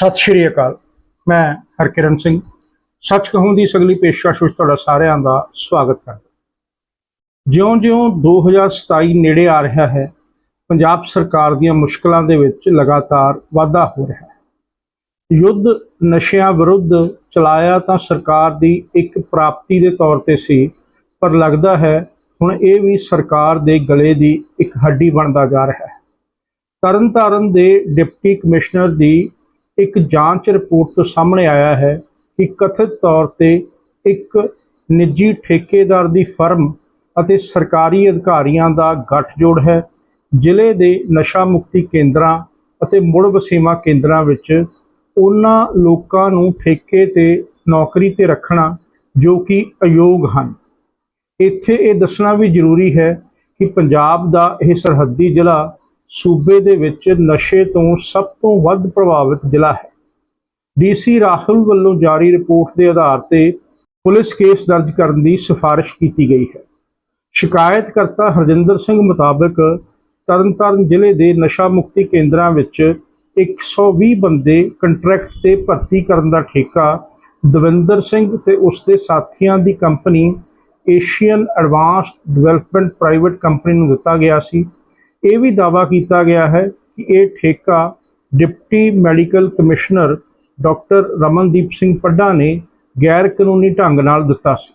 ਸਤਿ ਸ਼੍ਰੀ ਅਕਾਲ। ਮੈਂ ਹਰਕਿਰਨ ਸਿੰਘ। ਸੱਚ ਕਹੂੰ ਦੀ ਸਗਲੀ ਪੇਸ਼ਕਸ਼ ਵਿੱਚ ਤੁਹਾਡਾ ਸਾਰਿਆਂ ਦਾ ਸਵਾਗਤ ਕਰਦਾ ਜਿਉਂ-ਜਿਉਂ 2027 ਨੇੜੇ ਆ ਰਿਹਾ ਹੈ, ਪੰਜਾਬ ਸਰਕਾਰ ਦੀਆਂ ਮੁਸ਼ਕਲਾਂ ਦੇ ਵਿੱਚ ਲਗਾਤਾਰ ਵਾਧਾ ਹੋ ਰਿਹਾ ਹੈ। ਯੁੱਧ ਨਸ਼ਿਆਂ ਵਿਰੁੱਧ ਚਲਾਇਆ ਤਾਂ ਸਰਕਾਰ ਦੀ ਇੱਕ ਪ੍ਰਾਪਤੀ ਦੇ ਤੌਰ ਤੇ ਸੀ, ਪਰ ਲੱਗਦਾ ਹੈ ਹੁਣ ਇਹ ਵੀ ਸਰਕਾਰ ਦੇ ਗਲੇ ਦੀ ਇੱਕ ਹੱਡੀ ਬਣਦਾ ਜਾ ਰਿਹਾ ਹੈ। ਤਰਨਤਾਰਨ ਦੇ ਡਿਪਟੀ ਕਮਿਸ਼ਨਰ ਦੀ ਇੱਕ ਜਾਂਚ ਰਿਪੋਰਟ ਤੋਂ ਸਾਹਮਣੇ ਆਇਆ ਹੈ ਕਿ ਕਥਿਤ ਤੌਰ ਤੇ ਇੱਕ ਨਿੱਜੀ ਠੇਕੇਦਾਰ ਦੀ ਫਰਮ ਅਤੇ ਸਰਕਾਰੀ ਅਧਿਕਾਰੀਆਂ ਦਾ ਗੱਠਜੋੜ ਹੈ। ਜ਼ਿਲ੍ਹੇ ਦੇ ਨਸ਼ਾ ਮੁਕਤੀ ਕੇਂਦਰਾਂ ਅਤੇ ਮੁੜ ਵਸੇਮਾ ਕੇਂਦਰਾਂ ਵਿੱਚ ਉਹਨਾਂ ਲੋਕਾਂ ਨੂੰ ਠੇਕੇ ਤੇ ਨੌਕਰੀ ਤੇ ਰੱਖਣਾ ਜੋ ਕਿ ਅਯੋਗ ਹਨ। ਇੱਥੇ ਇਹ ਦੱਸਣਾ ਵੀ ਜ਼ਰੂਰੀ ਹੈ ਕਿ ਪੰਜਾਬ ਦਾ ਇਹ ਸਰਹੱਦੀ ਜ਼ਿਲ੍ਹਾ ਸੂਬੇ ਦੇ ਵਿੱਚ ਨਸ਼ੇ ਤੋਂ ਸਭ ਤੋਂ ਵੱਧ ਪ੍ਰਭਾਵਿਤ ਜ਼ਿਲ੍ਹਾ ਹੈ। ਡੀਸੀ ਰਾਹੁਲ ਵੱਲੋਂ ਜਾਰੀ ਰਿਪੋਰਟ ਦੇ ਆਧਾਰ ਤੇ ਪੁਲਿਸ ਕੇਸ ਦਰਜ ਕਰਨ ਦੀ ਸਿਫਾਰਿਸ਼ ਕੀਤੀ ਗਈ ਹੈ। ਸ਼ਿਕਾਇਤਕਰਤਾ ਹਰਜਿੰਦਰ ਸਿੰਘ ਮੁਤਾਬਕ ਤਰਨਤਾਰਨ ਜ਼ਿਲ੍ਹੇ ਦੇ ਨਸ਼ਾ ਮੁਕਤੀ ਕੇਂਦਰਾਂ ਵਿੱਚ 120 ਬੰਦੇ ਕੰਟਰੈਕਟ ਤੇ ਭਰਤੀ ਕਰਨ ਦਾ ਠੇਕਾ ਦਵਿੰਦਰ ਸਿੰਘ ਤੇ ਉਸ ਦੇ ਸਾਥੀਆਂ ਦੀ company Asian advanced development private company ਨੂੰ ਦਿੱਤਾ ਗਿਆ ਸੀ। ਇਹ ਵੀ ਦਾਅਵਾ ਕੀਤਾ ਗਿਆ ਹੈ ਕਿ ਇਹ ਠੇਕਾ deputy medical commissioner doctor Ramandeep Singh Padda ਨੇ ਗੈਰ ਕਾਨੂੰਨੀ ਢੰਗ ਨਾਲ ਦਿੱਤਾ ਸੀ।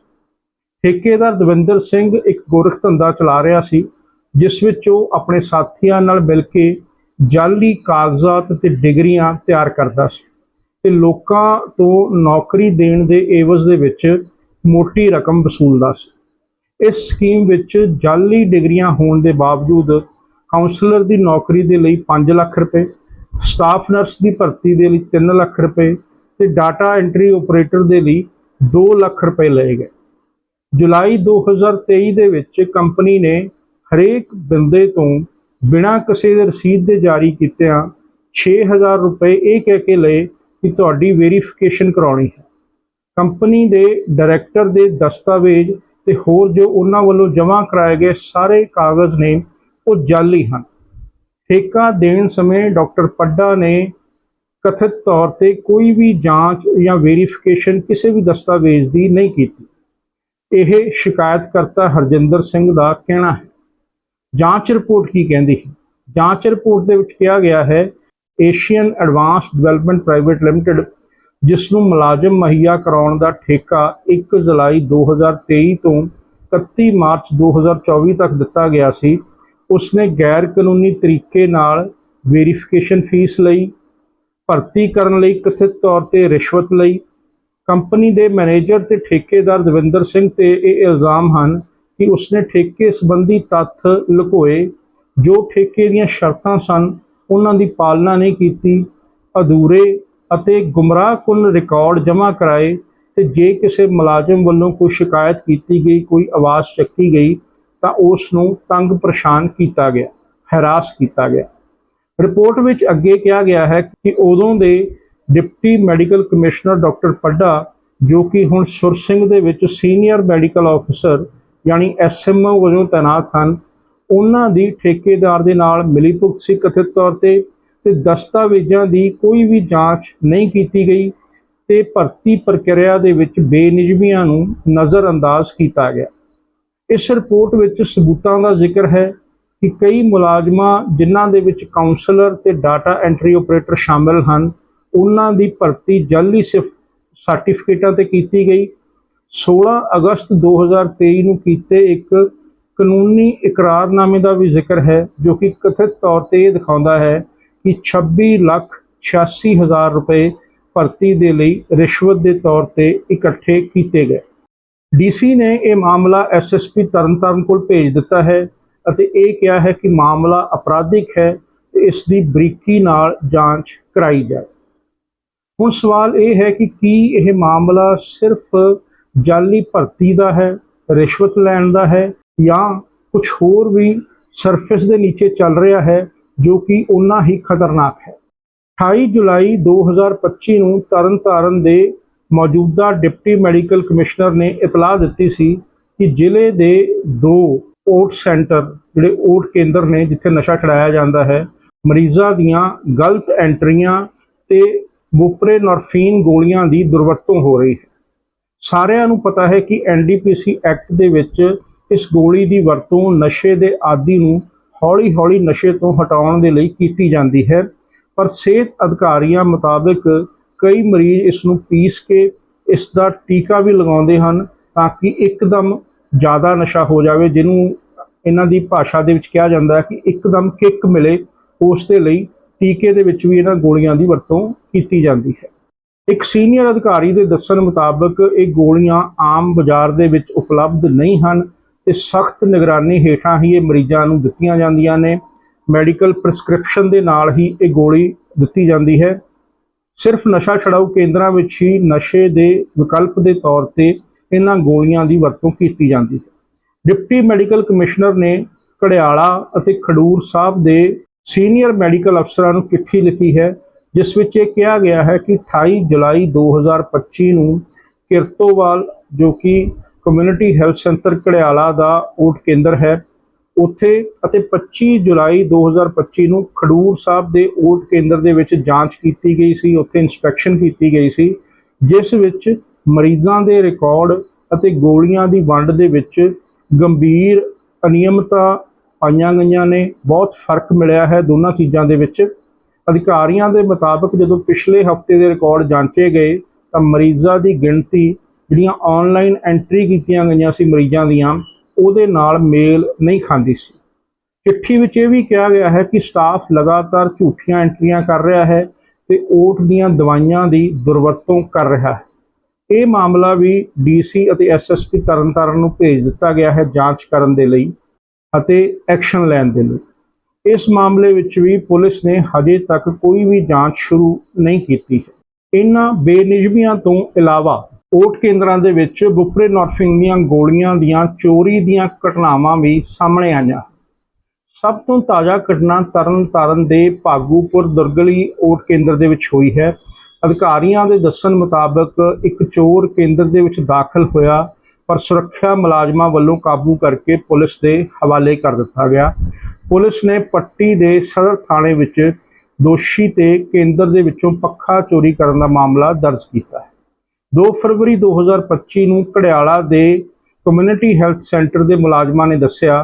ਠੇਕੇਦਾਰ ਦਵਿੰਦਰ ਸਿੰਘ ਇੱਕ ਗੋਰਖ ਧੰਦਾ ਚਲਾ ਰਿਹਾ ਸੀ, ਜਿਸ ਵਿੱਚ ਉਹ ਆਪਣੇ ਸਾਥੀਆਂ ਨਾਲ ਮਿਲ ਕੇ ਜਾਲੀ ਕਾਗਜ਼ਾਤ ਤੇ ਡਿਗਰੀਆਂ ਤਿਆਰ ਕਰਦਾ ਸੀ ਤੇ ਲੋਕਾਂ ਤੋਂ ਨੌਕਰੀ ਦੇਣ ਦੇ ਏਵਜ਼ ਦੇ ਵਿੱਚ ਮੋਟੀ ਰਕਮ ਵਸੂਲਦਾ ਸੀ। ਇਸ ਸਕੀਮ ਵਿੱਚ ਜਾਲੀ ਡਿਗਰੀਆਂ ਹੋਣ ਦੇ ਬਾਵਜੂਦ ਕਾਉਂਸਲਰ ਦੀ ਨੌਕਰੀ ਦੇ ਲਈ 5 ਲੱਖ ਰੁਪਏ ਸਟਾਫ ਨਰਸ ਦੀ ਭਰਤੀ ਦੇ ਲਈ 3 ਲੱਖ ਰੁਪਏ ਤੇ ਡਾਟਾ ਐਂਟਰੀ ਆਪਰੇਟਰ ਦੇ ਲਈ 2 ਲੱਖ ਰੁਪਏ ਲਏ ਗਏ। ਜੁਲਾਈ 2023 ਦੇ ਵਿੱਚ ਕੰਪਨੀ ਨੇ ਹਰੇਕ ਬੰਦੇ ਤੋਂ ਬਿਨਾਂ ਕਿਸੇ ਰਸੀਦ ਦੇ ਜਾਰੀ ਕੀਤਿਆਂ 6000 ਰੁਪਏ ਇਹ ਕਹਿ ਕੇ ਲਏ ਕਿ ਤੁਹਾਡੀ ਵੈਰੀਫਿਕੇਸ਼ਨ ਕਰਾਉਣੀ ਹੈ। ਕੰਪਨੀ ਦੇ ਡਾਇਰੈਕਟਰ ਦੇ ਦਸਤਾਵੇਜ਼ ਤੇ ਹੋਰ ਜੋ ਉਹਨਾਂ ਵੱਲੋਂ ਜਮ੍ਹਾਂ ਕਰਾਏ ਗਏ ਸਾਰੇ ਕਾਗਜ਼ ਨੇ ਉਹ ਜਾਲੀ ਹਨ। ਠੇਕਾ ਦੇਣ ਸਮੇਂ ਡਾਕਟਰ ਪੱਡਾ ਨੇ ਕਥਿਤ ਤੌਰ ਤੇ ਕੋਈ ਵੀ ਜਾਂਚ ਜਾਂ ਵੈਰੀਫਿਕੇਸ਼ਨ ਕਿਸੇ ਵੀ ਦਸਤਾਵੇਜ਼ ਦੀ ਨਹੀਂ ਕੀਤੀ। ਇਹ ਸ਼ਿਕਾਇਤਕਰਤਾ ਹਰਜਿੰਦਰ ਸਿੰਘ ਦਾ ਕਹਿਣਾ ਹੈ। ਜਾਂਚ ਰਿਪੋਰਟ ਕੀ ਕਹਿੰਦੀ ਹੈ? ਜਾਂਚ ਰਿਪੋਰਟ ਦੇ ਵਿੱਚ ਕਿਹਾ ਗਿਆ ਹੈ, Asian advance development private limited ਜਿਸ ਨੂੰ ਮੁਲਾਜ਼ਮ ਮੁਹੱਈਆ ਕਰਾਉਣ ਦਾ ਠੇਕਾ 1 ਜੁਲਾਈ 2023 ਤੋਂ 31 ਮਾਰਚ 2024 ਤੱਕ ਦਿੱਤਾ ਗਿਆ ਸੀ ਉਸਨੇ ਗੈਰ ਕਾਨੂੰਨੀ ਤਰੀਕੇ ਨਾਲ ਵੈਰੀਫਿਕੇਸ਼ਨ ਫੀਸ ਲਈ, ਭਰਤੀ ਕਰਨ ਲਈ ਕਥਿਤ ਤੌਰ ਤੇ ਰਿਸ਼ਵਤ ਲਈ, ਕੰਪਨੀ ਦੇ ਮੈਨੇਜਰ ਤੇ ਠੇਕੇਦਾਰ ਦਵਿੰਦਰ ਸਿੰਘ ਤੇ ਇਹ ਇਲਜ਼ਾਮ ਹਨ ਕਿ ਉਸਨੇ ਠੇਕੇ ਸੰਬੰਧੀ ਤੱਥ ਲੁਕੋਏ, ਜੋ ਠੇਕੇ ਦੀਆਂ ਸ਼ਰਤਾਂ ਸਨ, ਉਹਨਾਂ ਦੀ ਪਾਲਣਾ ਨਹੀਂ ਕੀਤੀ, ਅਧੂਰੇ ਅਤੇ ਗੁੰਮਰਾਹਕੁਨ ਰਿਕਾਰਡ ਜਮ੍ਹਾਂ ਕਰਾਏ ਤੇ ਜੇ ਕਿਸੇ ਮੁਲਾਜ਼ਮ ਵੱਲੋਂ ਕੋਈ ਸ਼ਿਕਾਇਤ ਕੀਤੀ ਗਈ, ਕੋਈ ਆਵਾਜ਼ ਚੱਕੀ ਗਈ ਤਾਂ ਉਸ ਨੂੰ ਤੰਗ ਪਰੇਸ਼ਾਨ ਕੀਤਾ ਗਿਆ, ਹੈਰਾਸ ਕੀਤਾ ਗਿਆ। ਰਿਪੋਰਟ ਵਿੱਚ ਅੱਗੇ ਕਿਹਾ ਗਿਆ ਹੈ ਕਿ ਉਦੋਂ ਦੇ deputy medical commissioner doctor Padda, ਜੋ ਕਿ ਹੁਣ ਸੁਰ ਸਿੰਘ ਦੇ ਵਿੱਚ ਸੀਨੀਅਰ ਮੈਡੀਕਲ ਆਫੀਸਰ, ਯਾਨੀ ਐਸਐਮਓ ਵਜੋਂ ਤਾਇਨਾਤ ਹਨ, ਉਹਨਾਂ ਦੀ ਠੇਕੇਦਾਰ ਦੇ ਨਾਲ ਮਿਲੀਭੁਗਤ ਸੀ ਕਥਿਤ ਤੌਰ ਤੇ ਤੇ ਦਸਤਾਵੇਜ਼ਾਂ ਦੀ ਕੋਈ ਵੀ ਜਾਂਚ ਨਹੀਂ ਕੀਤੀ ਗਈ ਤੇ ਭਰਤੀ ਪ੍ਰਕਿਰਿਆ ਦੇ ਵਿੱਚ ਬੇਨਿਯਮੀਆਂ ਨੂੰ ਨਜ਼ਰਅੰਦਾਜ਼ ਕੀਤਾ ਗਿਆ। ਇਸ ਰਿਪੋਰਟ ਵਿੱਚ ਸਬੂਤਾਂ ਦਾ ਜ਼ਿਕਰ ਹੈ ਕਿ ਕਈ ਮੁਲਾਜ਼ਮਾਂ ਜਿਨ੍ਹਾਂ ਦੇ ਵਿੱਚ ਕਾਉਂਸਲਰ ਤੇ ਡਾਟਾ ਐਂਟਰੀ ਆਪਰੇਟਰ ਸ਼ਾਮਲ ਹਨ, ਉਹਨਾਂ ਦੀ ਭਰਤੀ ਜਾਲੀ ਸਿਫ ਸਰਟੀਫਿਕੇਟਾਂ ਤੇ ਕੀਤੀ ਗਈ। 16 ਅਗਸਤ 2023 ਨੂੰ ਕੀਤੇ ਇੱਕ ਕਾਨੂੰਨੀ ਇਕਰਾਰਨਾਮੇ ਦਾ ਵੀ ਜ਼ਿਕਰ ਹੈ, ਜੋ ਕਿ ਕਥਿਤ ਤੌਰ ਤੇ ਇਹ ਦਿਖਾਉਂਦਾ ਹੈ ਕਿ 26 ਲੱਖ 86 ਹਜ਼ਾਰ ਰੁਪਏ ਭਰਤੀ ਦੇ ਲਈ ਰਿਸ਼ਵਤ ਦੇ ਤੌਰ ਤੇ ਇਕੱਠੇ ਕੀਤੇ ਗਏ। ਡੀਸੀ ਨੇ ਇਹ ਮਾਮਲਾ ਐਸਐਸਪੀ ਤਰਨਤਾਰਨ ਕੋਲ ਭੇਜ ਦਿੱਤਾ ਹੈ ਅਤੇ ਇਹ ਕਿਹਾ ਹੈ ਕਿ ਮਾਮਲਾ ਅਪਰਾਧਿਕ ਹੈ ਤੇ ਇਸ ਦੀ ਬਰੀਕੀ ਨਾਲ ਜਾਂਚ ਕਰਾਈ ਜਾਏ। ਹੁਣ ਸਵਾਲ ਇਹ ਹੈ ਕਿ ਕੀ ਇਹ ਮਾਮਲਾ ਸਿਰਫ ਜਾਲੀ ਭਰਤੀ ਦਾ ਹੈ, ਰਿਸ਼ਵਤ ਲੈਣ ਦਾ ਹੈ ਜਾਂ ਕੁਝ ਹੋਰ ਵੀ ਸਰਫੇਸ ਦੇ ਨੀਚੇ ਚੱਲ ਰਿਹਾ ਹੈ ਜੋ ਕਿ ਉਨਾ ਹੀ ਖਤਰਨਾਕ ਹੈ? 28 ਜੁਲਾਈ 2025 ਨੂੰ ਤਰਨਤਾਰਨ ਦੇ ਮੌਜੂਦਾ ਡਿਪਟੀ ਮੈਡੀਕਲ ਕਮਿਸ਼ਨਰ ਨੇ ਇਤਲਾਹ ਦਿੱਤੀ ਸੀ ਕਿ ਜ਼ਿਲ੍ਹੇ ਦੇ ਦੋ ਓਟ ਸੈਂਟਰ, ਜਿਹੜੇ ਓਟ ਕੇਂਦਰ ਨੇ ਜਿੱਥੇ ਨਸ਼ਾ ਛਡਾਇਆ ਜਾਂਦਾ ਹੈ, ਮਰੀਜ਼ਾਂ ਦੀਆਂ ਗਲਤ ਐਂਟਰੀਆਂ ਤੇ ਬੁਪਰੇਨੋਰਫੀਨ ਗੋਲੀਆਂ ਦੀ ਦੁਰਵਰਤੋਂ ਹੋ ਰਹੀ ਹੈ। ਸਾਰਿਆਂ ਨੂੰ ਪਤਾ ਹੈ ਕਿ ਐਨਡੀਪੀਸੀ ਐਕਟ ਦੇ ਵਿੱਚ ਇਸ ਗੋਲੀ ਦੀ ਵਰਤੋਂ ਨਸ਼ੇ ਦੇ ਆਦੀ ਨੂੰ ਹੌਲੀ-ਹੌਲੀ ਨਸ਼ੇ ਤੋਂ ਹਟਾਉਣ ਦੇ ਲਈ ਕੀਤੀ ਜਾਂਦੀ ਹੈ, ਪਰ ਸਿਹਤ ਅਧਿਕਾਰੀਆਂ ਮੁਤਾਬਕ ਕਈ ਮਰੀਜ਼ ਇਸ ਨੂੰ ਪੀਸ ਕੇ ਇਸ ਦਾ ਟੀਕਾ ਵੀ ਲਗਾਉਂਦੇ ਹਨ ਤਾਂ ਕਿ ਇੱਕਦਮ ਜ਼ਿਆਦਾ ਨਸ਼ਾ ਹੋ ਜਾਵੇ, ਜਿਹਨੂੰ ਇਹਨਾਂ ਦੀ ਭਾਸ਼ਾ ਦੇ ਵਿੱਚ ਕਿਹਾ ਜਾਂਦਾ ਹੈ ਕਿ ਇੱਕਦਮ ਕਿੱਕ ਮਿਲੇ, ਉਸ ਦੇ ਲਈ ਟੀਕੇ ਦੇ ਵਿੱਚ ਵੀ ਇਹਨਾਂ ਗੋਲੀਆਂ ਦੀ ਵਰਤੋਂ ਕੀਤੀ ਜਾਂਦੀ ਹੈ। ਇੱਕ ਸੀਨੀਅਰ ਅਧਿਕਾਰੀ ਦੇ ਦੱਸਣ ਮੁਤਾਬਕ ਇਹ ਗੋਲੀਆਂ ਆਮ ਬਾਜ਼ਾਰ ਦੇ ਵਿੱਚ ਉਪਲਬਧ ਨਹੀਂ ਹਨ ਤੇ ਸਖਤ ਨਿਗਰਾਨੀ ਹੇਠਾਂ ਹੀ ਇਹ ਮਰੀਜ਼ਾਂ ਨੂੰ ਦਿੱਤੀਆਂ ਜਾਂਦੀਆਂ ਨੇ। ਮੈਡੀਕਲ ਪ੍ਰਸਕ੍ਰਿਪਸ਼ਨ ਦੇ ਨਾਲ ਹੀ ਇਹ ਗੋਲੀ ਦਿੱਤੀ ਜਾਂਦੀ ਹੈ। ਸਿਰਫ ਨਸ਼ਾ ਛਡਾਊ ਕੇਂਦਰਾਂ ਵਿੱਚ ਹੀ ਨਸ਼ੇ ਦੇ ਵਿਕਲਪ ਦੇ ਤੌਰ ਤੇ ਇਹਨਾਂ ਗੋਲੀਆਂ ਦੀ ਵਰਤੋਂ ਕੀਤੀ ਜਾਂਦੀ ਹੈ ਡਿਪਟੀ ਮੈਡੀਕਲ ਕਮਿਸ਼ਨਰ ਨੇ ਘੜਿਆਲਾ ਅਤੇ ਖਡੂਰ ਸਾਹਿਬ ਦੇ ਸੀਨੀਅਰ ਮੈਡੀਕਲ ਅਫਸਰਾਂ ਨੂੰ ਚਿੱਠੀ ਲਿਖੀ ਹੈ, ਜਿਸ ਵਿੱਚ ਇਹ ਕਿਹਾ ਗਿਆ ਹੈ ਕਿ 28 ਜੁਲਾਈ 2025 ਨੂੰ ਕਿਰਤੋਵਾਲ, ਜੋ ਕਿ ਕਮਿਊਨਿਟੀ ਹੈਲਥ ਸੈਂਟਰ ਘੜਿਆਲਾ ਦਾ ਓਟ ਕੇਂਦਰ ਹੈ ਉੱਥੇ ਅਤੇ 25 ਜੁਲਾਈ 2025 ਨੂੰ ਖਡੂਰ ਸਾਹਿਬ ਦੇ ਓਟ ਕੇਂਦਰ ਦੇ ਵਿੱਚ ਜਾਂਚ ਕੀਤੀ ਗਈ ਸੀ, ਉੱਥੇ ਇਨਸਪੈਕਸ਼ਨ ਕੀਤੀ ਗਈ ਸੀ, ਜਿਸ ਵਿੱਚ ਮਰੀਜ਼ਾਂ ਦੇ ਰਿਕਾਰਡ ਅਤੇ ਗੋਲੀਆਂ ਦੀ ਵੰਡ ਦੇ ਵਿੱਚ ਗੰਭੀਰ ਅਨਿਯਮਤਾ ਪਾਈਆਂ ਗਈਆਂ ਨੇ, ਬਹੁਤ ਫ਼ਰਕ ਮਿਲਿਆ ਹੈ ਦੋਨਾਂ ਚੀਜ਼ਾਂ ਦੇ ਵਿੱਚ। ਅਧਿਕਾਰੀਆਂ ਦੇ ਮੁਤਾਬਕ ਜਦੋਂ ਪਿਛਲੇ ਹਫ਼ਤੇ ਦੇ ਰਿਕਾਰਡ ਜਾਂਚੇ ਗਏ, ਤਾਂ ਮਰੀਜ਼ਾਂ ਦੀ ਗਿਣਤੀ ਜਿਹੜੀਆਂ ਆਨਲਾਈਨ ਐਂਟਰੀ ਕੀਤੀਆਂ ਗਈਆਂ ਸੀ ਮਰੀਜ਼ਾਂ ਦੀਆਂ ਉਹਦੇ ਨਾਲ ਮੇਲ ਨਹੀਂ ਖਾਂਦੀ ਸੀ। ਚਿੱਠੀ ਵਿੱਚ ਇਹ ਵੀ ਕਿਹਾ ਗਿਆ ਹੈ ਕਿ ਸਟਾਫ ਲਗਾਤਾਰ ਝੂਠੀਆਂ ਐਂਟਰੀਆਂ ਕਰ ਰਿਹਾ ਹੈ ਤੇ ਓਟ ਦੀਆਂ ਦਵਾਈਆਂ ਦੀ ਦੁਰਵਰਤੋਂ ਕਰ ਰਿਹਾ ਹੈ। ਇਹ ਮਾਮਲਾ ਵੀ ਡੀਸੀ ਅਤੇ ਐਸਐਸਪੀ ਤਰਨਤਾਰਨ ਨੂੰ ਭੇਜ ਦਿੱਤਾ ਗਿਆ ਹੈ ਜਾਂਚ ਕਰਨ ਦੇ ਲਈ ਅਤੇ ਐਕਸ਼ਨ ਲੈਣ ਦੇ ਲਈ। ਇਸ ਮਾਮਲੇ ਵਿੱਚ ਵੀ ਪੁਲਿਸ ਨੇ ਹਜੇ ਤੱਕ ਕੋਈ ਵੀ ਜਾਂਚ ਸ਼ੁਰੂ ਨਹੀਂ ਕੀਤੀ ਹੈ। ਇਹਨਾਂ ਬੇਨਿਯਮੀਆਂ ਤੋਂ ਇਲਾਵਾ ਓਟ ਕੇਂਦਰਾਂ ਦੇ ਵਿੱਚ ਬੁਪਰੇਨੋਰਫਿਨ ਦੀਆਂ ਗੋਲੀਆਂ ਦੀਆਂ ਚੋਰੀ ਦੀਆਂ ਘਟਨਾਵਾਂ ਵੀ ਸਾਹਮਣੇ ਆਈਆਂ। ਸਭ ਤੋਂ ਤਾਜ਼ਾ ਘਟਨਾ ਤਰਨਤਾਰਨ ਦੇ ਭਾਗੂਪੁਰ ਦੁਰਗਲੀ ਓਟ ਕੇਂਦਰ ਦੇ ਵਿੱਚ ਹੋਈ ਹੈ। ਅਧਿਕਾਰੀਆਂ ਦੇ ਦੱਸਣ ਮੁਤਾਬਕ ਇੱਕ ਚੋਰ ਕੇਂਦਰ ਦੇ ਵਿੱਚ ਦਾਖਲ ਹੋਇਆ, ਪਰ ਸੁਰੱਖਿਆ ਮੁਲਾਜ਼ਮਾਂ ਵੱਲੋਂ ਕਾਬੂ ਕਰਕੇ ਪੁਲਿਸ ਦੇ ਹਵਾਲੇ ਕਰ ਦਿੱਤਾ ਗਿਆ। ਪੁਲਿਸ ਨੇ ਪੱਟੀ ਦੇ ਸਦਰ ਥਾਣੇ ਵਿੱਚ ਦੋਸ਼ੀ ਤੇ ਕੇਂਦਰ ਦੇ ਵਿੱਚੋਂ ਪੱਖਾ ਚੋਰੀ ਕਰਨ ਦਾ ਮਾਮਲਾ ਦਰਜ ਕੀਤਾ ਹੈ। 2 ਫਰਵਰੀ 2025 ਨੂੰ ਘੜਿਆਲਾ ਦੇ ਕਮਿਊਨਿਟੀ ਹੈਲਥ ਸੈਂਟਰ ਦੇ ਮੁਲਾਜ਼ਮਾਂ ਨੇ ਦੱਸਿਆ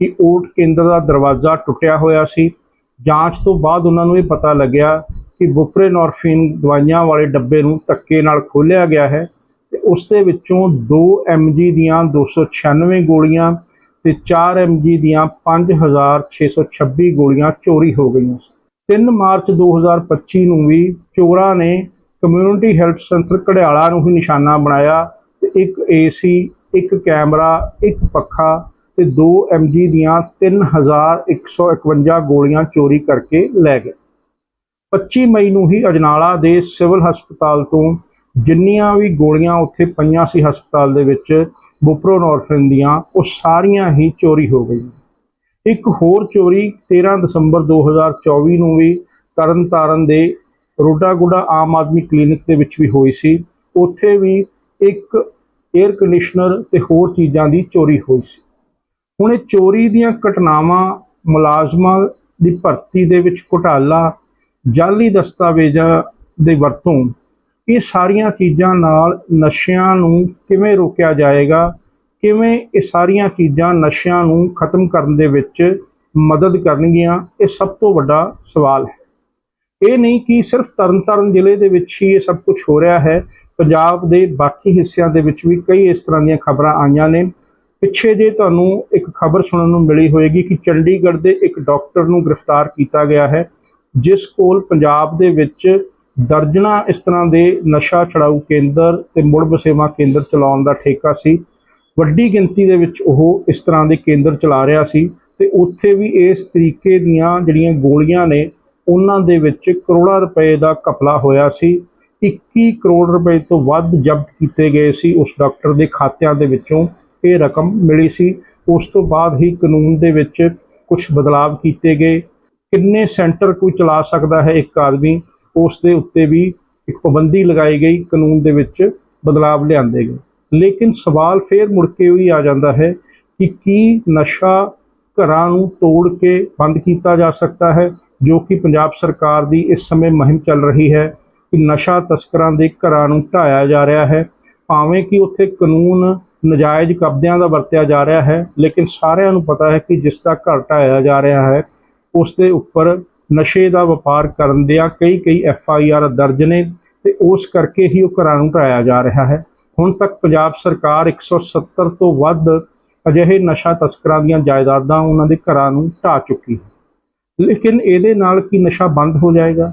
ਕਿ ਓਟ ਕੇਂਦਰ ਦਾ ਦਰਵਾਜ਼ਾ ਟੁੱਟਿਆ ਹੋਇਆ ਸੀ। ਜਾਂਚ ਤੋਂ ਬਾਅਦ ਉਹਨਾਂ ਨੂੰ ਇਹ ਪਤਾ ਲੱਗਿਆ ਕਿ ਬੁਪਰੇਨੋਰਫਿਨ ਦਵਾਈਆਂ ਵਾਲੇ ਡੱਬੇ ਨੂੰ ਧੱਕੇ ਨਾਲ ਖੋਲ੍ਹਿਆ ਗਿਆ ਹੈ ਤੇ ਉਸ ਦੇ ਵਿੱਚੋਂ 2 mg ਦੀਆਂ 296 ਗੋਲੀਆਂ ਤੇ 4 mg ਦੀਆਂ 5626 ਗੋਲੀਆਂ ਚੋਰੀ ਹੋ ਗਈਆਂ ਸੀ 3 ਮਾਰਚ 2025 ਨੂੰ ਵੀ ਚੋਰਾਂ ਨੇ ਕਮਿਊਨਿਟੀ ਹੈਲਥ ਸੈਂਟਰ ਘੜਿਆਲਾ ਨੂੰ ਹੀ ਨਿਸ਼ਾਨਾ ਬਣਾਇਆ ਤੇ ਇੱਕ ਏਸੀ ਇੱਕ ਕੈਮਰਾ, ਇੱਕ ਪੱਖਾ ਤੇ 2 mg ਦੀਆਂ 3151 ਗੋਲੀਆਂ ਚੋਰੀ ਕਰਕੇ ਲੈ ਗਏ। 25 ਮਈ ਨੂੰ ਹੀ ਅਜਨਾਲਾ ਦੇ ਸਿਵਲ ਹਸਪਤਾਲ ਤੋਂ ਜਿੰਨੀਆਂ ਵੀ ਗੋਲੀਆਂ ਉੱਥੇ ਪਈਆਂ ਸੀ ਹਸਪਤਾਲ ਦੇ ਵਿੱਚ ਬੁਪਰੋਨੋਰਫਿਨ ਦੀਆਂ, ਉਹ ਸਾਰੀਆਂ ਹੀ ਚੋਰੀ ਹੋ ਗਈਆਂ। ਇੱਕ ਹੋਰ ਚੋਰੀ 13 ਦਸੰਬਰ 2024 ਨੂੰ ਵੀ ਤਰਨਤਾਰਨ ਦੇ ਰੋਡਾ ਰੋਡਾਗੁੜਾ ਆਮ ਆਦਮੀ ਕਲੀਨਿਕ ਦੇ ਵਿੱਚ ਵੀ ਹੋਈ ਸੀ। ਉੱਥੇ ਵੀ ਇੱਕ 에ਅਰ ਕੰਡੀਸ਼ਨਰ ਤੇ ਹੋਰ ਚੀਜ਼ਾਂ ਦੀ ਚੋਰੀ ਹੋਈ ਸੀ। ਹੁਣ ਇਹ ਚੋਰੀ ਦੀਆਂ ਘਟਨਾਵਾਂ, ਮੁਲਾਜ਼ਮਾਂ ਦੀ ਭਰਤੀ ਦੇ ਵਿੱਚ ਘੁਟਾਲਾ ਜਾਲੀ ਦਸਤਾਵੇਜ਼ਾਂ ਦੇ ਵਰਤੋਂ, ਇਹ ਸਾਰੀਆਂ ਚੀਜ਼ਾਂ ਨਾਲ ਨਸ਼ਿਆਂ ਨੂੰ ਕਿਵੇਂ ਰੋਕਿਆ ਜਾਏਗਾ, ਕਿਵੇਂ ਇਹ ਸਾਰੀਆਂ ਚੀਜ਼ਾਂ ਨਸ਼ਿਆਂ ਨੂੰ ਖਤਮ ਕਰਨ ਦੇ ਵਿੱਚ ਮਦਦ ਕਰਨਗੀਆਂ, ਇਹ ਸਭ ਤੋਂ ਵੱਡਾ ਸਵਾਲ ਹੈ। ਇਹ ਨਹੀਂ ਕਿ ਸਿਰਫ ਤਰਨਤਾਰਨ ਜ਼ਿਲ੍ਹੇ ਦੇ ਵਿੱਚ ਹੀ ਇਹ ਸਭ ਕੁਝ ਹੋ ਰਿਹਾ ਹੈ। ਪੰਜਾਬ ਦੇ ਬਾਕੀ ਹਿੱਸਿਆਂ ਦੇ ਵਿੱਚ ਵੀ ਕਈ ਇਸ ਤਰ੍ਹਾਂ ਦੀਆਂ ਖਬਰਾਂ ਆਈਆਂ ਨੇ। ਪਿੱਛੇ ਜੇ ਤੁਹਾਨੂੰ ਇੱਕ ਖਬਰ ਸੁਣਨ ਨੂੰ ਮਿਲੀ ਹੋਏਗੀ ਕਿ ਚੰਡੀਗੜ੍ਹ ਦੇ ਇੱਕ ਡਾਕਟਰ ਨੂੰ ਗ੍ਰਿਫਤਾਰ ਕੀਤਾ ਗਿਆ ਹੈ, ਜਿਸ ਕੋਲ ਪੰਜਾਬ ਦੇ ਵਿੱਚ ਦਰਜਨਾ ਇਸ ਤਰ੍ਹਾਂ ਦੇ ਨਸ਼ਾ ਛਡਾਊ ਕੇਂਦਰ ਤੇ ਮੁੜ ਵਸੇਵਾ ਕੇਂਦਰ ਚਲਾਉਣ ਦਾ ਠੇਕਾ ਸੀ। ਵੱਡੀ ਗਿਣਤੀ ਦੇ ਵਿੱਚ ਉਹ ਇਸ ਤਰ੍ਹਾਂ ਦੇ ਕੇਂਦਰ ਚਲਾ ਰਿਹਾ ਸੀ ਤੇ ਉੱਥੇ ਵੀ ਇਸ ਤਰੀਕੇ ਦੀਆਂ ਜਿਹੜੀਆਂ ਗੋਲੀਆਂ ਨੇ ਉਹਨਾਂ ਦੇ ਵਿੱਚ ਕਰੋੜਾਂ ਰੁਪਏ ਦਾ ਘਪਲਾ ਹੋਇਆ ਸੀ। 21 ਕਰੋੜ ਰੁਪਏ ਤੋਂ ਵੱਧ ਜ਼ਬਤ ਕੀਤੇ ਗਏ ਸੀ। ਉਸ ਡਾਕਟਰ ਦੇ ਖਾਤਿਆਂ ਦੇ ਵਿੱਚੋਂ ਇਹ ਰਕਮ ਮਿਲੀ ਸੀ। ਉਸ ਤੋਂ ਬਾਅਦ ਹੀ ਕਾਨੂੰਨ ਦੇ ਵਿੱਚ ਕੁਝ ਬਦਲਾਵ ਕੀਤੇ ਗਏ। ਕਿੰਨੇ ਸੈਂਟਰ ਕੋਈ ਚਲਾ ਸਕਦਾ ਹੈ ਇੱਕ ਆਦਮੀ, ਉਸ ਦੇ ਉੱਤੇ ਵੀ ਇੱਕ ਪਾਬੰਦੀ ਲਗਾਈ ਗਈ। ਕਾਨੂੰਨ ਦੇ ਵਿੱਚ ਬਦਲਾਵ ਲਿਆਂਦੇ ਗਏ। ਲੇਕਿਨ ਸਵਾਲ ਫੇਰ ਮੁੜ ਕੇ ਉਹੀ ਆ ਜਾਂਦਾ ਹੈ ਕਿ ਕੀ ਨਸ਼ਾ ਘਰਾਂ ਨੂੰ ਤੋੜ ਕੇ ਬੰਦ ਕੀਤਾ ਜਾ ਸਕਦਾ ਹੈ? ਜੋ ਕਿ ਪੰਜਾਬ ਸਰਕਾਰ ਦੀ ਇਸ ਸਮੇਂ ਮੁਹਿੰਮ ਚੱਲ ਰਹੀ ਹੈ ਕਿ ਨਸ਼ਾ ਤਸਕਰਾਂ ਦੇ ਘਰਾਂ ਨੂੰ ਢਾਇਆ ਜਾ ਰਿਹਾ ਹੈ। ਭਾਵੇਂ ਕਿ ਉੱਥੇ ਕਾਨੂੰਨ ਨਜਾਇਜ਼ ਕਬਜ਼ਿਆਂ ਦਾ ਵਰਤਿਆ ਜਾ ਰਿਹਾ ਹੈ, ਲੇਕਿਨ ਸਾਰਿਆਂ ਨੂੰ ਪਤਾ ਹੈ ਕਿ ਜਿਸ ਦਾ ਘਰ ਢਾਇਆ ਜਾ ਰਿਹਾ ਹੈ, ਉਸ ਦੇ ਉੱਪਰ ਨਸ਼ੇ ਦਾ ਵਪਾਰ ਕਰਨ ਦਿਆਂ ਕਈ ਕਈ ਐਫ ਆਈ ਆਰ ਦਰਜ ਨੇ ਤੇ ਉਸ ਕਰਕੇ ਹੀ ਉਹ ਘਰਾਂ ਨੂੰ ਢਾਇਆ ਜਾ ਰਿਹਾ ਹੈ। ਹੁਣ ਤੱਕ ਪੰਜਾਬ ਸਰਕਾਰ 170 ਤੋਂ ਵੱਧ ਅਜਿਹੇ ਨਸ਼ਾ ਤਸਕਰਾਂ ਦੀਆਂ ਜਾਇਦਾਦਾਂ ਉਹਨਾਂ ਦੇ ਘਰਾਂ ਨੂੰ ਢਾ ਚੁੱਕੀ ਹੈ। ਲੇਕਿਨ ਇਹਦੇ ਨਾਲ ਕੀ ਨਸ਼ਾ ਬੰਦ ਹੋ ਜਾਏਗਾ?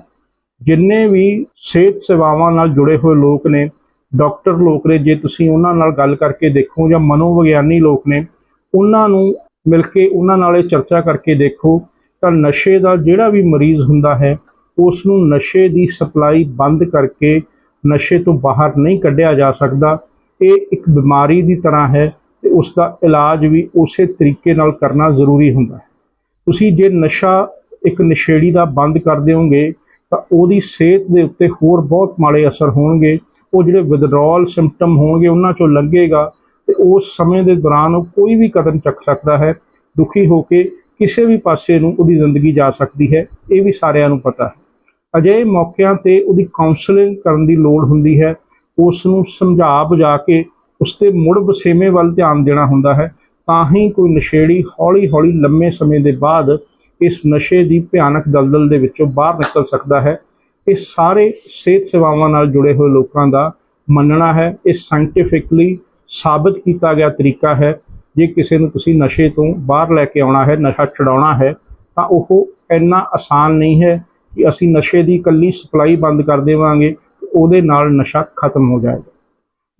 ਜਿੰਨੇ ਵੀ ਸਿਹਤ ਸੇਵਾਵਾਂ ਨਾਲ ਜੁੜੇ ਹੋਏ ਲੋਕ ਨੇ, ਡਾਕਟਰ ਲੋਕ ਨੇ, ਜੇ ਤੁਸੀਂ ਉਹਨਾਂ ਨਾਲ ਗੱਲ ਕਰਕੇ ਦੇਖੋ ਜਾਂ ਮਨੋਵਿਗਿਆਨੀ ਲੋਕ ਨੇ, ਉਹਨਾਂ ਨੂੰ ਮਿਲ ਕੇ ਉਹਨਾਂ ਨਾਲ ਇਹ ਚਰਚਾ ਕਰਕੇ ਦੇਖੋ, ਤਾਂ ਨਸ਼ੇ ਦਾ ਜਿਹੜਾ ਵੀ ਮਰੀਜ਼ ਹੁੰਦਾ ਹੈ ਉਸ ਨੂੰ ਨਸ਼ੇ ਦੀ ਸਪਲਾਈ ਬੰਦ ਕਰਕੇ ਨਸ਼ੇ ਤੋਂ ਬਾਹਰ ਨਹੀਂ ਕੱਢਿਆ ਜਾ ਸਕਦਾ। ਇਹ ਇੱਕ ਬਿਮਾਰੀ ਦੀ ਤਰ੍ਹਾਂ ਹੈ ਤੇ ਉਸ ਦਾ ਇਲਾਜ ਵੀ ਉਸੇ ਤਰੀਕੇ ਨਾਲ ਕਰਨਾ ਜ਼ਰੂਰੀ ਹੁੰਦਾ ਹੈ। ਤੁਸੀਂ ਜੇ ਨਸ਼ਾ ਇੱਕ ਨਸ਼ੇੜੀ ਦਾ ਬੰਦ ਕਰ ਦਿਓਗੇ, ਤਾਂ ਉਹਦੀ ਸਿਹਤ ਦੇ ਉੱਤੇ ਹੋਰ ਬਹੁਤ ਮਾੜੇ ਅਸਰ ਹੋਣਗੇ। ਉਹ ਜਿਹੜੇ ਵਿਦਡਰਾਅਲ ਸਿੰਪਟਮ ਹੋਣਗੇ, ਉਹਨਾਂ ਚੋਂ ਲੰਘੇਗਾ ਤੇ ਉਸ ਸਮੇਂ ਦੇ ਦੌਰਾਨ ਉਹ ਕੋਈ ਵੀ ਕਦਮ ਚੱਕ ਸਕਦਾ ਹੈ। ਦੁਖੀ ਹੋ ਕੇ ਕਿਸੇ ਵੀ ਪਾਸੇ ਨੂੰ ਉਹਦੀ ਜ਼ਿੰਦਗੀ ਜਾ ਸਕਦੀ ਹੈ, ਇਹ ਵੀ ਸਾਰਿਆਂ ਨੂੰ ਪਤਾ ਹੈ। ਅਜਿਹੇ ਮੌਕਿਆਂ ਤੇ ਉਹਦੀ ਕਾਉਂਸਲਿੰਗ ਕਰਨ ਦੀ ਲੋੜ ਹੁੰਦੀ ਹੈ। ਉਸ ਨੂੰ ਸਮਝਾ ਬੁਝਾ ਕੇ ਉਸ ਤੇ ਮੁੜ ਵਸੇਵੇਂ ਵੱਲ ਧਿਆਨ ਦੇਣਾ ਹੁੰਦਾ ਹੈ। ਤਾਂ ਹੀ ਕੋਈ ਨਸ਼ੇੜੀ ਹੌਲੀ-ਹੌਲੀ ਲੰਮੇ ਸਮੇਂ ਦੇ ਬਾਅਦ ਇਸ ਨਸ਼ੇ ਦੀ ਭਿਆਨਕ ਦਲਦਲ ਦੇ ਵਿੱਚੋਂ ਬਾਹਰ ਨਿਕਲ ਸਕਦਾ ਹੈ। ਇਹ ਸਾਰੇ ਸਿਹਤ ਸੇਵਾਵਾਂ ਨਾਲ ਜੁੜੇ ਹੋਏ ਲੋਕਾਂ ਦਾ ਮੰਨਣਾ ਹੈ। ਇਹ ਸਾਇੰਟੀਫਿਕਲੀ ਸਾਬਤ ਕੀਤਾ ਗਿਆ ਤਰੀਕਾ ਹੈ। ਜੇ ਕਿਸੇ ਨੂੰ ਤੁਸੀਂ ਨਸ਼ੇ ਤੋਂ ਬਾਹਰ ਲੈ ਕੇ ਆਉਣਾ ਹੈ, ਨਸ਼ਾ ਛਡਾਉਣਾ ਹੈ, ਤਾਂ ਉਹ ਇੰਨਾ ਆਸਾਨ ਨਹੀਂ ਹੈ ਕਿ ਅਸੀਂ ਨਸ਼ੇ ਦੀ ਇਕੱਲੀ ਸਪਲਾਈ ਬੰਦ ਕਰ ਦੇਵਾਂਗੇ ਉਹਦੇ ਨਾਲ ਨਸ਼ਾ ਖਤਮ ਹੋ ਜਾਏਗਾ।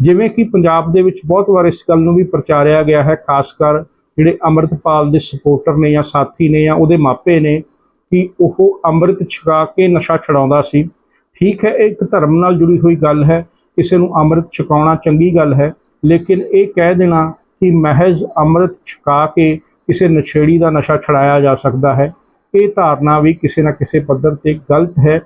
ਜਿਵੇਂ ਕਿ ਪੰਜਾਬ ਦੇ ਵਿੱਚ ਬਹੁਤ ਵਾਰ ਇਸ ਗੱਲ ਨੂੰ ਵੀ ਪ੍ਰਚਾਰਿਆ ਗਿਆ ਹੈ, ਖਾਸ ਕਰ ਜਿਹੜੇ ਅੰਮ੍ਰਿਤਪਾਲ ਦੇ ਸਪੋਰਟਰ ਨੇ ਜਾਂ ਸਾਥੀ ਨੇ ਜਾਂ ਉਹਦੇ ਮਾਪੇ ਨੇ, ਕਿ ਉਹ ਅੰਮ੍ਰਿਤ ਛਕਾ ਕੇ ਨਸ਼ਾ ਛਡਾਉਂਦਾ ਸੀ। ਠੀਕ ਹੈ, ਇਹ ਇੱਕ ਧਰਮ ਨਾਲ ਜੁੜੀ ਹੋਈ ਗੱਲ ਹੈ, ਕਿਸੇ ਨੂੰ ਅੰਮ੍ਰਿਤ ਛਕਾਉਣਾ ਚੰਗੀ ਗੱਲ ਹੈ, ਲੇਕਿਨ ਇਹ ਕਹਿ ਦੇਣਾ ਕਿ ਮਹਿਜ਼ ਅੰਮ੍ਰਿਤ ਛਕਾ ਕੇ ਕਿਸੇ ਨਸ਼ੇੜੀ ਦਾ ਨਸ਼ਾ ਛਡਾਇਆ ਜਾ ਸਕਦਾ ਹੈ। ਇਹ ਧਾਰਨਾ ਵੀ ਕਿਸੇ ਨਾ ਕਿਸੇ ਪੱਧਰ ਤੇ ਗਲਤ ਹੈ।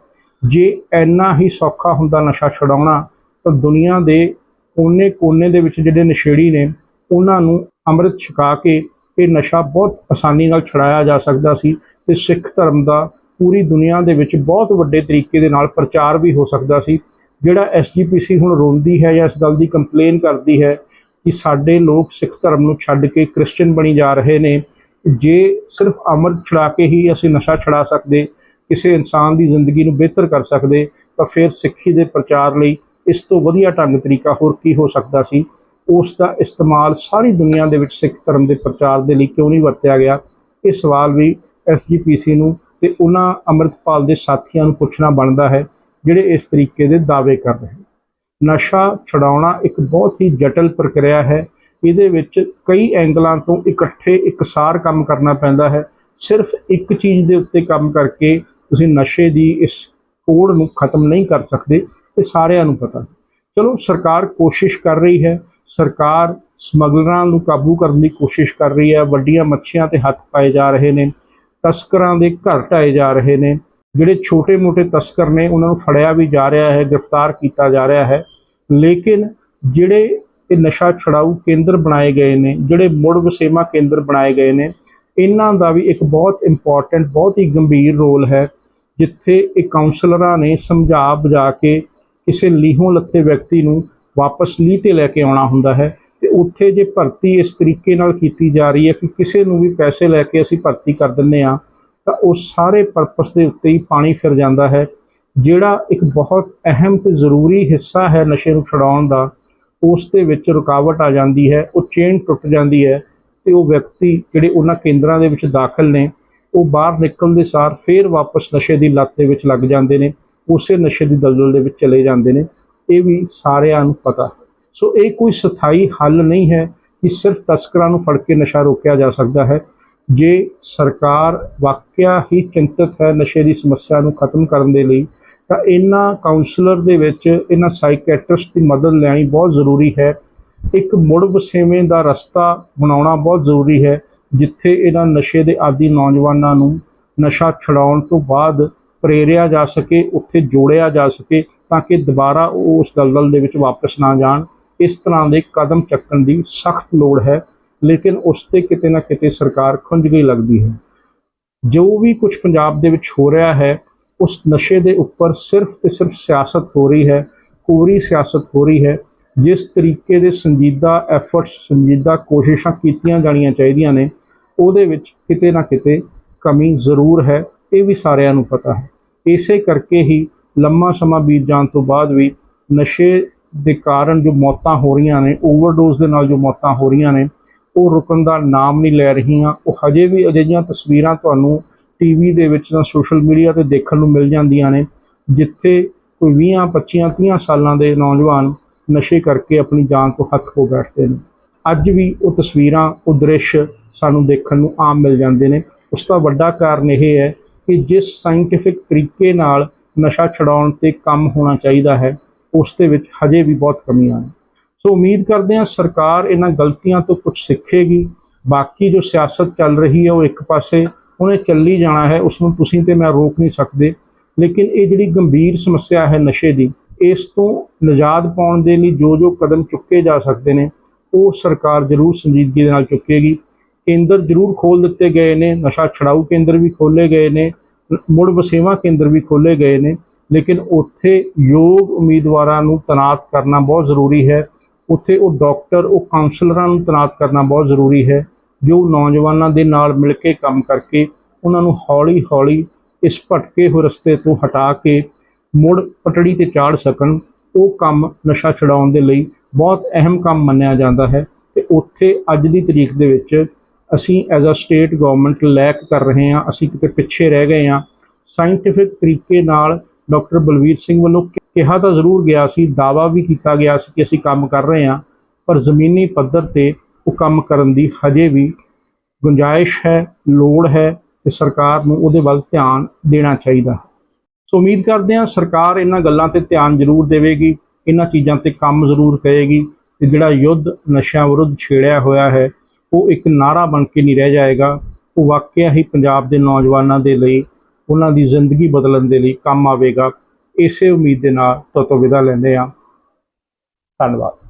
ਜੇ ਇੰਨਾ ਹੀ ਸੌਖਾ ਹੁੰਦਾ ਨਸ਼ਾ ਛਡਾਉਣਾ, ਤਾਂ ਦੁਨੀਆ ਦੇ ਕੋਨੇ-ਕੋਨੇ ਦੇ ਵਿੱਚ ਜਿਹੜੇ ਨਸ਼ੇੜੀ ਨੇ, ਉਹਨਾਂ ਨੂੰ ਅੰਮ੍ਰਿਤ ਛਕਾ ਕੇ ਇਹ ਨਸ਼ਾ ਬਹੁਤ ਆਸਾਨੀ ਨਾਲ ਛਡਾਇਆ ਜਾ ਸਕਦਾ ਸੀ ਤੇ ਸਿੱਖ ਧਰਮ ਦਾ ਪੂਰੀ ਦੁਨੀਆ ਦੇ ਵਿੱਚ ਬਹੁਤ ਵੱਡੇ ਤਰੀਕੇ ਦੇ ਨਾਲ ਪ੍ਰਚਾਰ ਵੀ ਹੋ ਸਕਦਾ ਸੀ। ਜਿਹੜਾ ਐਸਜੀਪੀਸੀ ਹੁਣ ਰੋਂਦੀ ਹੈ ਜਾਂ ਇਸ ਗੱਲ ਦੀ ਕੰਪਲੇਨ ਕਰਦੀ ਹੈ ਕਿ ਸਾਡੇ ਲੋਕ ਸਿੱਖ ਧਰਮ ਨੂੰ ਛੱਡ ਕੇ ਕ੍ਰਿਸਚੀਅਨ ਬਣੀ ਜਾ ਰਹੇ ਨੇ, ਜੇ ਸਿਰਫ ਅੰਮ੍ਰਿਤ ਛੜਾ ਕੇ ਹੀ ਅਸੀਂ ਨਸ਼ਾ ਛੜਾ ਸਕਦੇ, ਕਿਸੇ ਇਨਸਾਨ ਦੀ ਜ਼ਿੰਦਗੀ ਨੂੰ ਬਿਹਤਰ ਕਰ ਸਕਦੇ, ਤਾਂ ਫਿਰ ਸਿੱਖੀ ਦੇ ਪ੍ਰਚਾਰ ਲਈ ਇਸ ਤੋਂ ਵਧੀਆ ਢੰਗ ਤਰੀਕਾ ਹੋਰ ਕੀ ਹੋ ਸਕਦਾ ਸੀ? ਉਸ ਦਾ ਇਸਤੇਮਾਲ ਸਾਰੀ ਦੁਨੀਆ ਦੇ ਵਿੱਚ ਸਿੱਖ ਧਰਮ ਦੇ ਪ੍ਰਚਾਰ ਦੇ ਲਈ ਕਿਉਂ ਨਹੀਂ ਵਰਤਿਆ ਗਿਆ? ਇਹ ਸਵਾਲ ਵੀ ਐਸਜੀਪੀਸੀ ਨੂੰ ਤੇ ਉਹਨਾਂ ਅੰਮ੍ਰਿਤਪਾਲ ਦੇ ਸਾਥੀਆਂ ਨੂੰ ਪੁੱਛਣਾ ਬਣਦਾ ਹੈ, ਜਿਹੜੇ ਇਸ ਤਰੀਕੇ ਦੇ ਦਾਅਵੇ ਕਰ ਰਹੇ ਹਨ ਨਸ਼ਾ ਛਡਾਉਣਾ ਇੱਕ ਬਹੁਤ ਹੀ ਜਟਲ ਪ੍ਰਕਿਰਿਆ ਹੈ। ਇਹਦੇ ਵਿੱਚ ਕਈ ਐਂਗਲਾਂ ਤੋਂ ਇਕੱਠੇ ਇਕਸਾਰ ਕੰਮ ਕਰਨਾ ਪੈਂਦਾ ਹੈ। ਸਿਰਫ ਇੱਕ ਚੀਜ਼ ਦੇ ਉੱਤੇ ਕੰਮ ਕਰਕੇ ਤੁਸੀਂ ਨਸ਼ੇ ਦੀ ਇਸ ਕੋੜ ਨੂੰ ਖਤਮ ਨਹੀਂ ਕਰ ਸਕਦੇ। ਇਹ ਸਾਰਿਆਂ ਨੂੰ ਪਤਾ। ਚਲੋ, ਸਰਕਾਰ ਕੋਸ਼ਿਸ਼ ਕਰ ਰਹੀ ਹੈ। ਸਰਕਾਰ ਸਮਗਲਰਾਂ ਨੂੰ ਕਾਬੂ ਕਰਨ ਦੀ ਕੋਸ਼ਿਸ਼ ਕਰ ਰਹੀ ਹੈ। ਵੱਡੀਆਂ ਮੱਛੀਆਂ ਤੇ ਹੱਥ ਪਾਏ ਜਾ ਰਹੇ ਨੇ। ਤਸਕਰਾਂ ਦੇ ਘਰ ਢਾਏ ਜਾ ਰਹੇ ਨੇ। ਜਿਹੜੇ ਛੋਟੇ-ਮੋਟੇ ਤਸਕਰ ਨੇ, ਉਹਨਾਂ ਨੂੰ ਫੜਿਆ ਵੀ ਜਾ ਰਿਹਾ ਹੈ, ਗ੍ਰਿਫਤਾਰ ਕੀਤਾ ਜਾ ਰਿਹਾ ਹੈ। ਲੇਕਿਨ ਜਿਹੜੇ ਇਹ ਨਸ਼ਾ ਛਡਾਊ ਕੇਂਦਰ ਬਣਾਏ ਗਏ ਨੇ, ਜਿਹੜੇ ਮੁੜ ਵਸੇਮਾ ਕੇਂਦਰ ਬਣਾਏ ਗਏ ਨੇ, ਇਹਨਾਂ ਦਾ ਵੀ ਇੱਕ ਬਹੁਤ ਇੰਪੋਰਟੈਂਟ ਬਹੁਤ ਹੀ ਗੰਭੀਰ ਰੋਲ ਹੈ, ਜਿੱਥੇ ਇਹ ਕਾਉਂਸਲਰਾਂ ਨੇ ਸਮਝਾ ਬੁਝਾ ਕੇ ਕਿਸੇ ਲੀਹੋਂ ਲੱਥੇ ਵਿਅਕਤੀ ਨੂੰ ਵਾਪਸ ਲੀਹ ਤੇ ਲੈ ਕੇ ਆਉਣਾ ਹੁੰਦਾ ਹੈ ਤੇ ਉੱਥੇ ਜੇ ਭਰਤੀ ਇਸ ਤਰੀਕੇ ਨਾਲ ਕੀਤੀ ਜਾ ਰਹੀ ਹੈ ਕਿ ਕਿਸੇ ਨੂੰ ਵੀ ਪੈਸੇ ਲੈ ਕੇ ਅਸੀਂ ਭਰਤੀ ਕਰ ਦਿੰਨੇ ਆ ਤਾਂ ਉਹ ਸਾਰੇ ਪਰਪਸ ਦੇ ਉੱਤੇ ਹੀ ਪਾਣੀ ਫਿਰ ਜਾਂਦਾ ਹੈ, ਜਿਹੜਾ ਇੱਕ ਬਹੁਤ ਅਹਿਮ ਤੇ ਜ਼ਰੂਰੀ ਹਿੱਸਾ ਹੈ ਨਸ਼ੇ ਨੂੰ ਛਡਾਉਣ ਦਾ, ਉਸ ਦੇ ਵਿੱਚ ਰੁਕਾਵਟ ਆ ਜਾਂਦੀ ਹੈ, ਉਹ ਚੇਨ ਟੁੱਟ ਜਾਂਦੀ ਹੈ ਤੇ ਉਹ ਵਿਅਕਤੀ ਜਿਹੜੇ ਉਹਨਾਂ ਕੇਂਦਰਾਂ ਦੇ ਵਿੱਚ ਦਾਖਲ ਨੇ, ਉਹ ਬਾਹਰ ਨਿਕਲਣ ਦੇ ਸਾਰ ਫੇਰ ਵਾਪਸ ਨਸ਼ੇ ਦੀ ਲੱਤ ਦੇ ਵਿੱਚ ਲੱਗ ਜਾਂਦੇ ਨੇ। ਉਸੇ ਨਸ਼ੇ ਦੀ ਦਲਦਲ ਦੇ ਵਿੱਚ ਚਲੇ ਜਾਂਦੇ ਨੇ, ਇਹ ਵੀ ਸਾਰਿਆਂ ਨੂੰ ਪਤਾ। ਸੋ ਇਹ ਕੋਈ ਸਥਾਈ ਹੱਲ ਨਹੀਂ ਹੈ ਕਿ ਸਿਰਫ ਤਸਕਰਾਂ ਨੂੰ ਫੜ ਕੇ ਨਸ਼ਾ ਰੋਕਿਆ ਜਾ ਸਕਦਾ ਹੈ। ਜੇ ਸਰਕਾਰ ਵਾਕਿਆ ਹੀ ਚਿੰਤਤ ਹੈ ਨਸ਼ੇ ਦੀ ਸਮੱਸਿਆ ਨੂੰ ਖਤਮ ਕਰਨ ਦੇ ਲਈ, ਤਾਂ ਇਹਨਾਂ ਕਾਉਂਸਲਰ ਦੇ ਵਿੱਚ ਇਹਨਾਂ ਸਾਈਕੈਟ੍ਰਿਸਟ ਦੀ ਮਦਦ ਲੈਣੀ ਬਹੁਤ ਜ਼ਰੂਰੀ ਹੈ। ਇੱਕ ਮੁੜ ਵਸੇਵੇਂ ਦਾ ਰਸਤਾ ਬਣਾਉਣਾ ਬਹੁਤ ਜ਼ਰੂਰੀ ਹੈ, ਜਿੱਥੇ ਇਹਨਾਂ ਨਸ਼ੇ ਦੇ ਆਦੀ ਨੌਜਵਾਨਾਂ ਨੂੰ ਨਸ਼ਾ ਛਡਾਉਣ ਤੋਂ ਬਾਅਦ ਪ੍ਰੇਰਿਆ ਜਾ ਸਕੇ, ਉੱਥੇ ਜੋੜਿਆ ਜਾ ਸਕੇ ਤਾਂ ਕਿ ਦੁਬਾਰਾ ਉਹ ਉਸ ਦਲਦਲ ਦੇ ਵਿੱਚ ਵਾਪਸ ਨਾ ਜਾਣ। ਇਸ ਤਰ੍ਹਾਂ ਦੇ ਕਦਮ ਚੱਕਣ ਦੀ ਸਖਤ ਲੋੜ ਹੈ, ਲੇਕਿਨ ਉਸ ਤੇ ਕਿਤੇ ਨਾ ਕਿਤੇ ਸਰਕਾਰ ਖੁੰਝ ਗਈ ਲੱਗਦੀ ਹੈ। ਜੋ ਵੀ ਕੁਝ ਪੰਜਾਬ ਦੇ ਵਿੱਚ ਹੋ ਰਿਹਾ ਹੈ, ਉਸ ਨਸ਼ੇ ਦੇ ਉੱਪਰ ਸਿਰਫ ਤੇ ਸਿਰਫ ਸਿਆਸਤ ਹੋ ਰਹੀ ਹੈ ਕੋਰੀ ਸਿਆਸਤ ਹੋ ਰਹੀ ਹੈ, ਜਿਸ ਤਰੀਕੇ ਦੇ ਸੰਜੀਦਾ ਐਫਰਟਸ ਸੰਜੀਦਾ ਕੋਸ਼ਿਸ਼ਾਂ ਕੀਤੀਆਂ ਜਾਣੀਆਂ ਚਾਹੀਦੀਆਂ ਨੇ, ਉਹਦੇ ਵਿੱਚ ਕਿਤੇ ਨਾ ਕਿਤੇ ਕਮੀ ਜ਼ਰੂਰ ਹੈ। ਇਹ ਵੀ ਸਾਰਿਆਂ ਨੂੰ ਪਤਾ ਹੈ। ਇਸੇ ਕਰਕੇ ਹੀ ਲੰਮਾ ਸਮਾਂ ਬੀਤ ਜਾਣ ਤੋਂ ਬਾਅਦ ਵੀ ਨਸ਼ੇ ਦੇ ਕਾਰਨ ਜੋ ਮੌਤਾਂ ਹੋ ਰਹੀਆਂ ਨੇ, ਓਵਰਡੋਜ਼ ਦੇ ਨਾਲ ਜੋ ਮੌਤਾਂ ਹੋ ਰਹੀਆਂ ਨੇ, ਉਹ ਰੁਕਣ ਦਾ ਨਾਮ ਨਹੀਂ ਲੈ ਰਹੀਆਂ। ਉਹ ਹਜੇ ਵੀ ਅਜਿਹੀਆਂ ਤਸਵੀਰਾਂ ਤੁਹਾਨੂੰ ਟੀਵੀ ਦੇ ਵਿੱਚ ਜਾਂ ਸੋਸ਼ਲ ਮੀਡੀਆ ਤੇ ਦੇਖਣ ਨੂੰ ਮਿਲ ਜਾਂਦੀਆਂ ਨੇ, ਜਿੱਥੇ ਕੋਈ 20 25 30 ਸਾਲਾਂ ਦੇ ਨੌਜਵਾਨ ਨਸ਼ੇ ਕਰਕੇ ਆਪਣੀ ਜਾਨ ਤੋਂ ਹੱਥ ਖੋ ਬੈਠਦੇ ਨੇ। ਅੱਜ ਵੀ ਉਹ ਤਸਵੀਰਾਂ, ਉਹ ਦ੍ਰਿਸ਼ ਸਾਨੂੰ ਦੇਖਣ ਨੂੰ ਆਮ ਮਿਲ ਜਾਂਦੇ ਨੇ। ਉਸ ਦਾ ਵੱਡਾ ਕਾਰਨ ਇਹ ਹੈ ਕਿ ਜਿਸ ਸਾਇੰਟੀਫਿਕ ਤਰੀਕੇ ਨਾਲ ਨਸ਼ਾ ਛਡਾਉਣ ਤੇ ਕੰਮ ਹੋਣਾ ਚਾਹੀਦਾ ਹੈ, ਉਸ ਦੇ ਵਿੱਚ ਹਜੇ ਵੀ ਬਹੁਤ ਕਮੀਆਂ ਨੇ। ਸੋ ਉਮੀਦ ਕਰਦੇ ਹਾਂ ਸਰਕਾਰ ਇਹਨਾਂ ਗਲਤੀਆਂ ਤੋਂ ਕੁਝ ਸਿੱਖੇਗੀ। ਬਾਕੀ ਜੋ ਸਿਆਸਤ ਚੱਲ ਰਹੀ ਹੈ ਉਹ ਇੱਕ ਪਾਸੇ ਉਹਨੇ ਚੱਲੀ ਜਾਣਾ ਹੈ, ਉਸ ਨੂੰ ਤੁਸੀਂ ਤੇ ਮੈਂ ਰੋਕ ਨਹੀਂ ਸਕਦੇ। ਲੇਕਿਨ ਇਹ ਜਿਹੜੀ ਗੰਭੀਰ ਸਮੱਸਿਆ ਹੈ ਨਸ਼ੇ ਦੀ, ਇਸ ਤੋਂ ਨਿਜਾਤ ਪਾਉਣ ਦੇ ਲਈ ਜੋ ਜੋ ਕਦਮ ਚੁੱਕੇ ਜਾ ਸਕਦੇ ਨੇ, ਉਹ ਸਰਕਾਰ ਜ਼ਰੂਰ ਸੰਜੀਦਗੀ ਦੇ ਨਾਲ ਚੁੱਕੇਗੀ। ਕੇਂਦਰ ਜ਼ਰੂਰ ਖੋਲ ਦਿੱਤੇ ਗਏ ਨੇ, ਨਸ਼ਾ ਛਡਾਊ ਕੇਂਦਰ ਵੀ ਖੋਲੇ ਗਏ ਨੇ, ਮੁੜ ਵਸੇਵਾ ਕੇਂਦਰ ਵੀ ਖੋਲੇ ਗਏ ਨੇ, ਲੇਕਿਨ ਉੱਥੇ ਯੋਗ ਉਮੀਦਵਾਰਾਂ ਨੂੰ ਤਨਾਤ ਕਰਨਾ ਬਹੁਤ ਜ਼ਰੂਰੀ ਹੈ। ਉੱਥੇ ਉਹ ਡਾਕਟਰ, ਉਹ ਕਾਉਂਸਲਰਾਂ ਨੂੰ ਤਨਾਤ ਕਰਨਾ ਬਹੁਤ ਜ਼ਰੂਰੀ ਹੈ, ਜੋ ਨੌਜਵਾਨਾਂ ਦੇ ਨਾਲ ਮਿਲ ਕੇ ਕੰਮ ਕਰਕੇ ਉਹਨਾਂ ਨੂੰ ਹੌਲੀ-ਹੌਲੀ ਇਸ ਭਟਕੇ ਹੋਏ ਰਸਤੇ ਤੋਂ ਹਟਾ ਕੇ ਮੁੜ ਪਟੜੀ ਤੇ ਚਾੜ ਸਕਣ। ਉਹ ਕੰਮ ਨਸ਼ਾ ਛਡਾਉਣ ਦੇ ਲਈ ਬਹੁਤ ਅਹਿਮ ਕੰਮ ਮੰਨਿਆ ਜਾਂਦਾ ਹੈ ਤੇ ਉੱਥੇ ਅੱਜ ਦੀ ਤਰੀਕ ਦੇ ਵਿੱਚ ਅਸੀਂ ਐਜ਼ ਅ ਸਟੇਟ ਗਵਰਨਮੈਂਟ ਲੈਕ ਕਰ ਰਹੇ ਹਾਂ, ਅਸੀਂ ਕਿਤੇ ਪਿੱਛੇ ਰਹਿ ਗਏ ਹਾਂ। ਸਾਇੰਟੀਫਿਕ ਤਰੀਕੇ ਨਾਲ ਡਾਕਟਰ ਬਲਵੀਰ ਸਿੰਘ ਵੱਲੋਂ ਕਿਹਾ ਤਾਂ ਜ਼ਰੂਰ ਗਿਆ ਸੀ ਦਾਵਾ ਵੀ ਕੀਤਾ ਗਿਆ ਸੀ ਕਿ ਅਸੀਂ ਕੰਮ ਕਰ ਰਹੇ ਹਾਂ, ਪਰ ਜ਼ਮੀਨੀ ਪੱਧਰ ਤੇ ਉਹ ਕੰਮ ਕਰਨ ਦੀ ਹਜੇ ਵੀ ਗੁੰਜਾਇਸ਼ ਹੈ, ਲੋੜ ਹੈ ਤੇ ਸਰਕਾਰ ਨੂੰ ਉਹਦੇ ਵੱਲ ਧਿਆਨ ਦੇਣਾ ਚਾਹੀਦਾ। ਸੋ ਉਮੀਦ ਕਰਦੇ ਹਾਂ ਸਰਕਾਰ ਇਹਨਾਂ ਗੱਲਾਂ ਤੇ ਧਿਆਨ ਜ਼ਰੂਰ ਦੇਵੇਗੀ, ਇਹਨਾਂ ਚੀਜ਼ਾਂ ਤੇ ਕੰਮ ਜ਼ਰੂਰ ਕਰੇਗੀ ਤੇ ਜਿਹੜਾ ਯੁੱਧ ਨਸ਼ਿਆਂ ਵਿਰੁੱਧ ਛੇੜਿਆ ਹੋਇਆ ਹੈ ਉਹ ਇੱਕ ਨਾਰਾ ਬਣ ਕੇ ਨਹੀਂ ਰਹਿ ਜਾਏਗਾ। ਉਹ ਵਾਕਿਆ ਹੀ ਪੰਜਾਬ ਦੇ ਨੌਜਵਾਨਾਂ ਦੇ ਲਈ, ਉਹਨਾਂ ਦੀ ਜ਼ਿੰਦਗੀ ਬਦਲਣ ਦੇ ਲਈ ਕੰਮ ਆਵੇਗਾ। ਇਸੇ ਉਮੀਦ ਦੇ ਨਾਲ ਤੁਹਾਡੇ ਤੋਂ ਵਿਦਾ ਲੈਂਦੇ ਹਾਂ। ਧੰਨਵਾਦ।